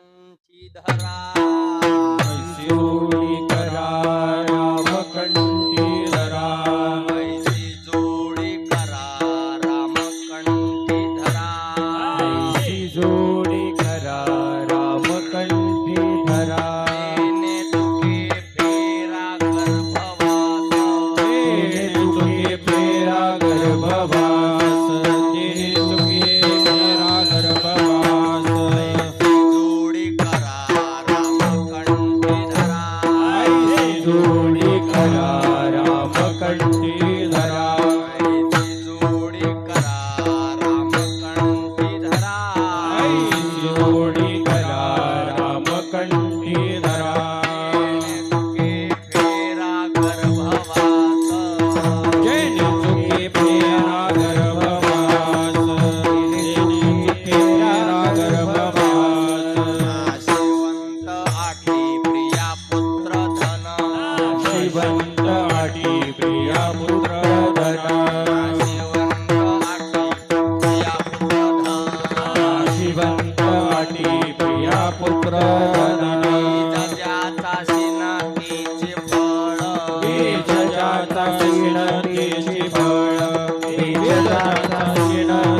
कंठी धरा जोडी करा राम धरा ऐसी जोडी करा राम धरा. जोडी जोडी करा नाती प्रिया पुत्र जाता शिनातीचे जाता शिनातीचे फळ. बीज जाता शिनाती